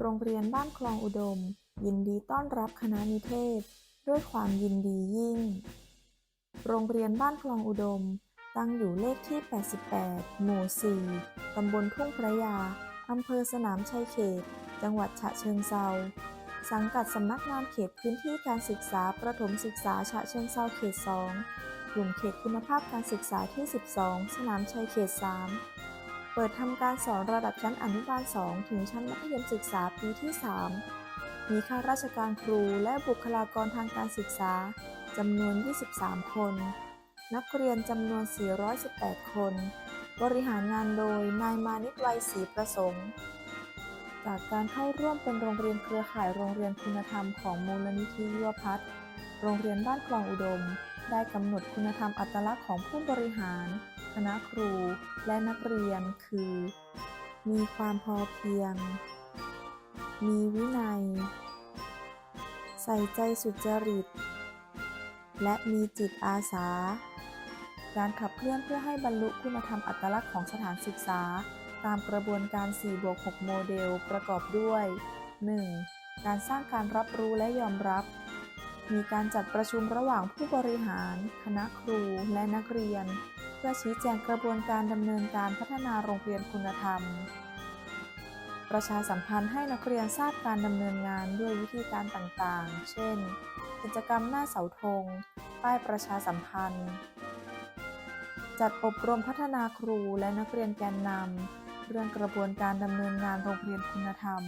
โรงเรียนบ้านคลองอุดม ยินดีต้อนรับคณะนิเทศ ด้วยความยินดียิ่ง โรงเรียนบ้านคลองอุดม ตั้งอยู่เลขที่ 88 หมู่ 4 ตำบลทุ่งพระยา อำเภอสนามชัยเขต จังหวัดฉะเชิงเซา สังกัดสำนักงานเขตพื้นที่การศึกษาประถมศึกษาฉะเชิงเซาเขต 2 กลุ่มเขตคุณภาพการศึกษาที่ 12 สนามชัยเขต 3 เปิดทำการสอนระดับชั้นอนุบาล 2 ถึงชั้นมัธยมศึกษาปีที่ 3 มีข้าราชการครูและบุคลากรทางการศึกษาจำนวน 23 คน นักเรียนจำนวน 418 คน บริหารงานโดยนายมานิตไวยศรีประสงค์ จากการเข้าร่วมเป็นโรงเรียนเครือข่ายโรงเรียนคุณธรรมของมูลนิธิยุวพัฒน์โรงเรียนบ้านคลองอุดม ได้กำหนดคุณธรรมอัตลักษณ์ของผู้บริหาร ณะครูและนักเรียนคือ มีความพอเพียง มีวินัย ใส่ใจสุจริต และมีจิตอาสา การขับเคลื่อนเพื่อให้บรรลุคุณธรรมอัตลักษณ์ของสถานศึกษา ตามกระบวนการ 4 บวก 6 โมเดลประกอบด้วย 1. การสร้างการรับรู้และยอมรับมีการจัดประชุมระหว่างผู้บริหาร คณะครู และนักเรียน เพื่อชี้แจงกระบวนการดำเนินการพัฒนาโรงเรียนคุณธรรม ประชาสัมพันธ์ให้นักเรียนทราบการดำเนินงานด้วยวิธีการต่างๆ เช่น กิจกรรมหน้าเสาธง ป้ายประชาสัมพันธ์ จัดอบรมพัฒนาครูและนักเรียนแกนนำเรื่องกระบวนการดำเนินงานโรงเรียนคุณธรรม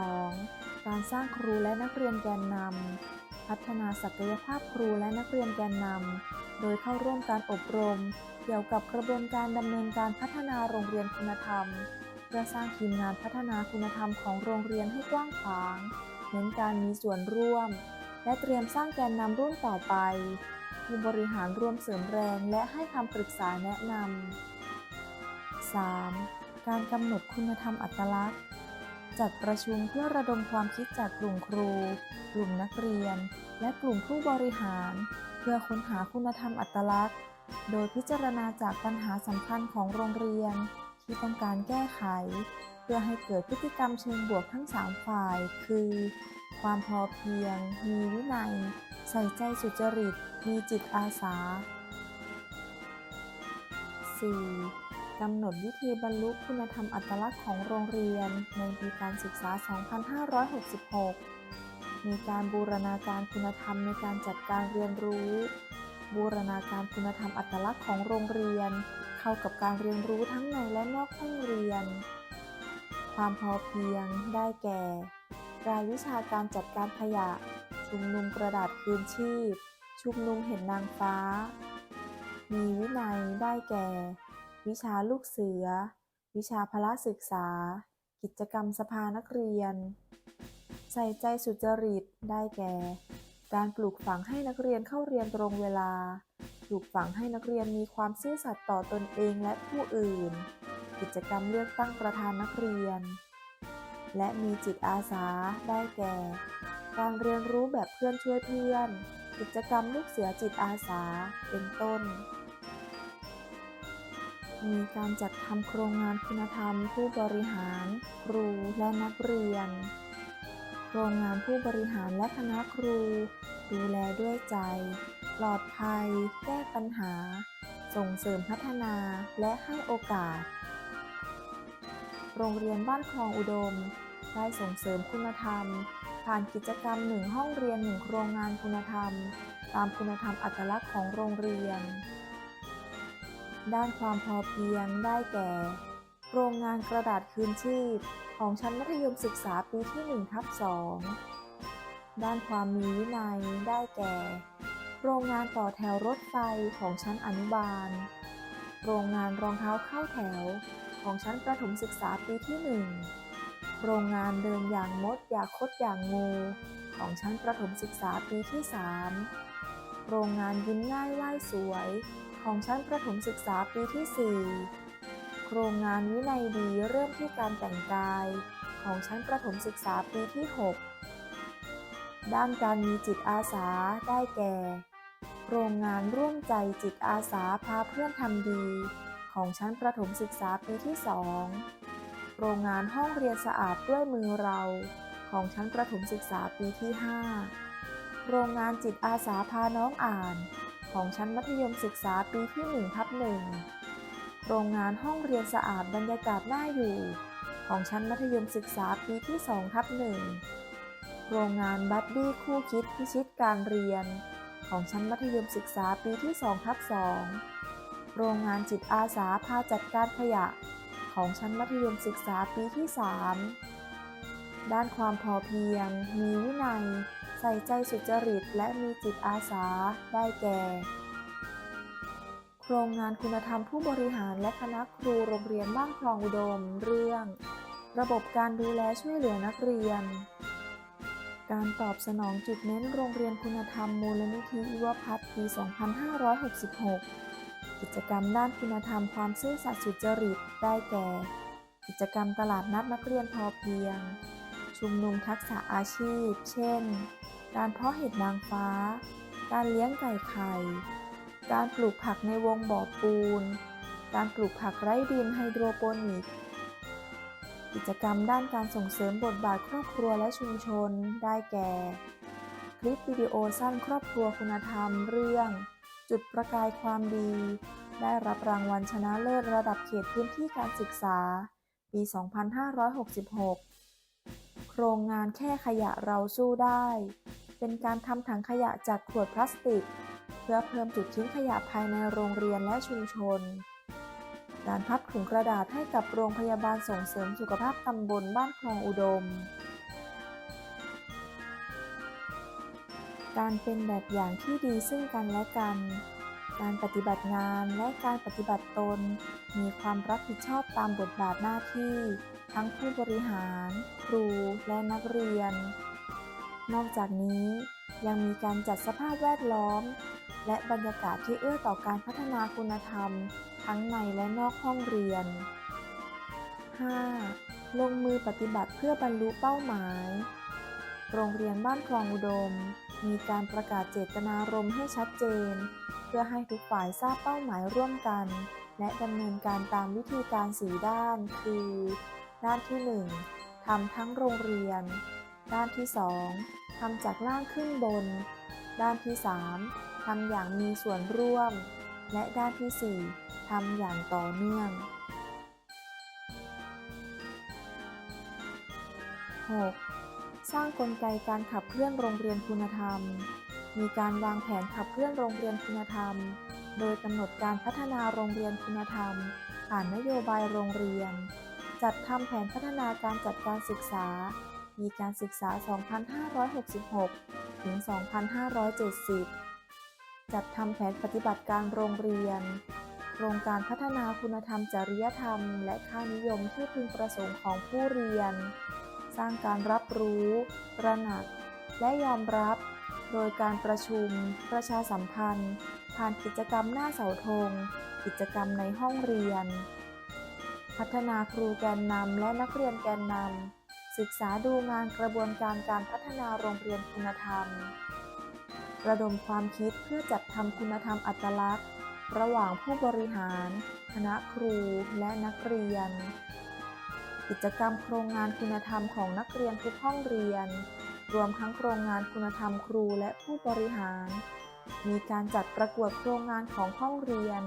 2. การสร้างครูและนักเรียนแกนนำพัฒนาศักยภาพครูและนักเรียนแกนนำ โดยเข้าร่วมการอบรม เกี่ยวกับกระบวนการดำเนินการพัฒนาโรงเรียนคุณธรรม เพื่อสร้างทีมงานพัฒนาคุณธรรมของโรงเรียนให้กว้างขวาง เน้นการมีส่วนร่วม และเตรียมสร้างแกนนำรุ่นต่อไปผู้บริหารร่วมเสริมแรงและให้คำปรึกษาแนะนำ 3. การกำหนดคุณธรรมอัตลักษณ์ จัดประชุมเพื่อระดมความคิดจากกลุ่มครู กลุ่มนักเรียน และกลุ่มผู้บริหาร เพื่อค้นหาคุณธรรมอัตลักษณ์ โดยพิจารณาจากปัญหาสำคัญของโรงเรียน ที่ต้องการแก้ไข เพื่อให้เกิดพฤติกรรมเชิงบวกทั้ง 3 ฝ่าย คือ ความพอเพียง มีวินัย ใส่ใจสุจริต มีจิตอาสา 4. กำหนดวิธีบรรลุคุณธรรมอัตลักษณ์ของโรงเรียนในปีการศึกษา 2566 มีการบูรณาการคุณธรรมในการจัดการเรียนรู้ บูรณาการคุณธรรมอัตลักษณ์ของโรงเรียน เข้ากับการเรียนรู้ทั้งในและนอกห้องเรียน ความพอเพียงได้แก่ รายวิชาการจัดการขยะ ชุมนุมกระดาษคืนชีพ ชุมนุมเห็นนางฟ้า มีวินัยได้แก่ วิชาลูกเสือ วิชาพละศึกษา กิจกรรมสภานักเรียน ใส่ใจสุจริตได้แก่ การปลูกฝังให้นักเรียนเข้าเรียนตรงเวลา ปลูกฝังให้นักเรียนมีความซื่อสัตย์ต่อตนเองและผู้อื่น กิจกรรมเลือกตั้งประธานนักเรียน และมีจิตอาสาได้แก่ การเรียนรู้แบบเพื่อนช่วยเพื่อน กิจกรรมลูกเสือจิตอาสาเป็นต้นมีการจัดทำโครงงานคุณธรรม ผู้บริหาร ครูและนักเรียน โรงงานผู้บริหารและคณะครู ดูแลด้วยใจ ปลอดภัย แก้ปัญหา ส่งเสริมพัฒนาและให้โอกาส โรงเรียนบ้านคลองอุดม ได้ส่งเสริมคุณธรรม ผ่านกิจกรรมหนึ่งห้องเรียนหนึ่งโครงงานคุณธรรม ตามคุณธรรมอัตลักษณ์ของโรงเรียน ด้านความพอเพียงได้แก่ โรงงานกระดาษคืนชีพ ของชั้นมัธยมศึกษาปีที่1ทับ2ด้านความมีวินัยได้แก่ โรงงานต่อแถวรถไฟของชั้นอนุบาล โรงงานรองเท้าเข้าแถวของชั้นประถมศึกษาปีที่ 1 โรงงานเดินอย่างมดอย่าคดอย่างงูของชั้นประถมศึกษาปีที่ 3 โรงงานยิ้มง่ายไหว้สวย ของชั้นประถมศึกษาปีที่ 4 ครงงานวินัยดีเริ่มที่การแต่งกาย ของชั้นประถมศึกษาปีที่ 6 ด้านการมีจิตอาสาได้แก่ โครงงานร่วมใจจิตอาสาพาเพื่อนทำดี ของชั้นประถมศึกษาปีที่2รงงานห้องเรียนสะอาดด้วยมือเราของชั้นประถมศึกษาปีที่ 5 โรงงานจิตอาสาพาน้องอ่าน ของชั้นมัธยมศึกษาปีที่1ทับหนึ่ง โรงงานห้องเรียนสะอาดบรรยากาศน่าอยู่ ของชั้นมัธยมศึกษาปีที่2ทับหนึ่งโรงงานบัดดี้คู่คิดพิชิตการเรียน ของชั้นมัธยมศึกษาปีที่2ทับ2โรงงานจิตอาสาพาจัดการขยะ ของชั้นมัธยมศึกษาปีที่ 3 ด้านความพอเพียง มีวินัย ใส่ใจสุจริตและมีจิตอาสาได้แก่ ครงงานคุณธรรมผู้บริหารและคณะครูโรงเรียนบ้านคลองอุดม เรื่อง ระบบการดูแลช่วยเหลือนักเรียน การตอบสนองจุดเน้นโรงเรียนคุณธรรมมูลนิธิยุวพัฒน์ปี 2566 กิจกรรมด้านคุณธรรมความซื่อสัตย์สุจริตได้แก่ กิจกรรมตลาดนัดนักเรียนพอเพียง ชุมนุมทักษะอาชีพ เช่น การเพาะเห็ดนางฟ้า การเลี้ยงไก่ไข่ การปลูกผักในวงบ่อปูน การปลูกผักไร้ดินไฮโดรโปนิก กิจกรรมด้านการส่งเสริมบทบาทครอบครัวและชุมชน ได้แก่ คลิปวิดีโอสั้นครอบครัวคุณธรรมเรื่อง จุดประกายความดี ได้รับรางวัลชนะเลิศระดับเขตพื้นที่การศึกษา ปี 2566 โครงงานแค่ขยะเราสู้ได้ เป็นการทำถังขยะจากขวดพลาสติก พื่อเพิ่มจุดทิ้งขยะภายในโรงเรียนและชุมชน การพับถุงกระดาษให้กับโรงพยาบาลส่งเสริมสุขภาพตำบลบ้านคลองอุดม การเป็นแบบอย่างที่ดีซึ่งกันและกัน การปฏิบัติงานและการปฏิบัติตน มีความรับผิดชอบตามบทบาทหน้าที่ ทั้งผู้บริหาร ครู และนักเรียน นอกจากนี้ยังมีการจัดสภาพแวดล้อม และบรรยากาศที่เอื้อต่อการพัฒนาคุณธรรม ทั้งในและนอกห้องเรียน 5. ลงมือปฏิบัติเพื่อบรรลุเป้าหมาย โรงเรียนบ้านคลองอุดม มีการประกาศเจตนารมณ์ให้ชัดเจน เพื่อให้ทุกฝ่ายทราบเป้าหมายร่วมกัน และดำเนินการตามวิธีการสี่ด้าน คือ ด้านที่ 1ทำทั้งโรงเรียน ด้านที่ 2ทำจากล่างขึ้นบน ด้านที่ 3 ทำอย่างมีส่วนร่วม และด้านที่ 4 ทำอย่างต่อเนื่อง 6. สร้างกลไกการขับเคลื่อนโรงเรียนคุณธรรม มีการวางแผนขับเคลื่อนโรงเรียนคุณธรรม โดยกำหนดการพัฒนาโรงเรียนคุณธรรม ผ่านนโยบายโรงเรียน จัดทำแผนพัฒนาการจัดการศึกษา มีการศึกษา 2566 ถึง 2570 จัดทำแผนปฏิบัติการโรงเรียน โครงการพัฒนาคุณธรรมจริยธรรม และค่านิยมที่พึงประสงค์ของผู้เรียน สร้างการรับรู้ ตระหนัก และยอมรับ โดยการประชุม ประชาสัมพันธ์ ผ่านกิจกรรมหน้าเสาธง กิจกรรมในห้องเรียน พัฒนาครูแกนนำและนักเรียนแกนนำศึกษาดูงานกระบวนการการพัฒนาโรงเรียนคุณธรรม ระดมความคิดเพื่อจัดทำคุณธรรมอัตลักษณ์ ระหว่างผู้บริหาร คณะครูและนักเรียน กิจกรรมโครงงานคุณธรรมของนักเรียนทุกห้องเรียน รวมทั้งโครงงานคุณธรรมครูและผู้บริหาร มีการจัดประกวดโครงงานของห้องเรียน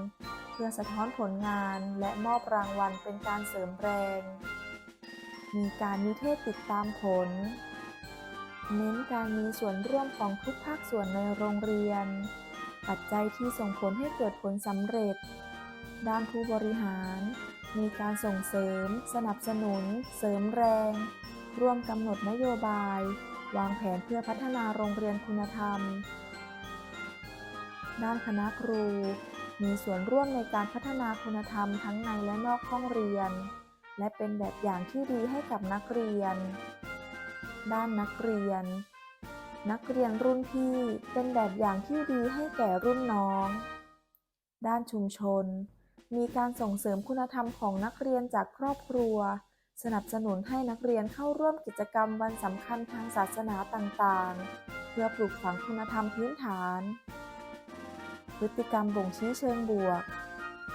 เพื่อสะท้อนผลงานและมอบรางวัลเป็นการเสริมแรง มีการนิเทศติดตามผล เน้นการมีส่วนร่วมของทุกภาคส่วนในโรงเรียน ปัจจัยที่ส่งผลให้เกิดผลสำเร็จ ด้านผู้บริหาร มีการส่งเสริม สนับสนุน เสริมแรง ร่วมกำหนดนโยบาย วางแผนเพื่อพัฒนาโรงเรียนคุณธรรม ด้านคณะครู มีส่วนร่วมในการพัฒนาคุณธรรมทั้งในและนอกห้องเรียน และเป็นแบบอย่างที่ดีให้กับนักเรียน ด้านนักเรียน นักเรียนรุ่นพี่เป็นแบบอย่างที่ดีให้แก่รุ่นน้อง ด้านชุมชน มีการส่งเสริมคุณธรรมของนักเรียนจากครอบครัว สนับสนุนให้นักเรียนเข้าร่วมกิจกรรมวันสำคัญทางศาสนาต่างๆ เพื่อปลูกฝังคุณธรรมพื้นฐาน พฤติกรรมบ่งชี้เชิงบวก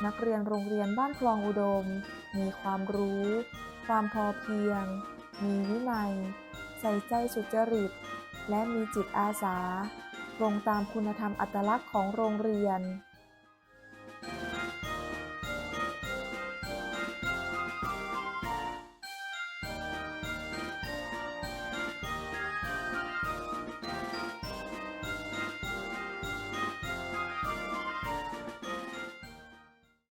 นักเรียนโรงเรียนบ้านคลองอุดม มีความรู้ ความพอเพียง มีวินัย ใส่ใจสุจริต และมีจิตอาสา ตรงตามคุณธรรมอัตลักษณ์ของโรงเรียน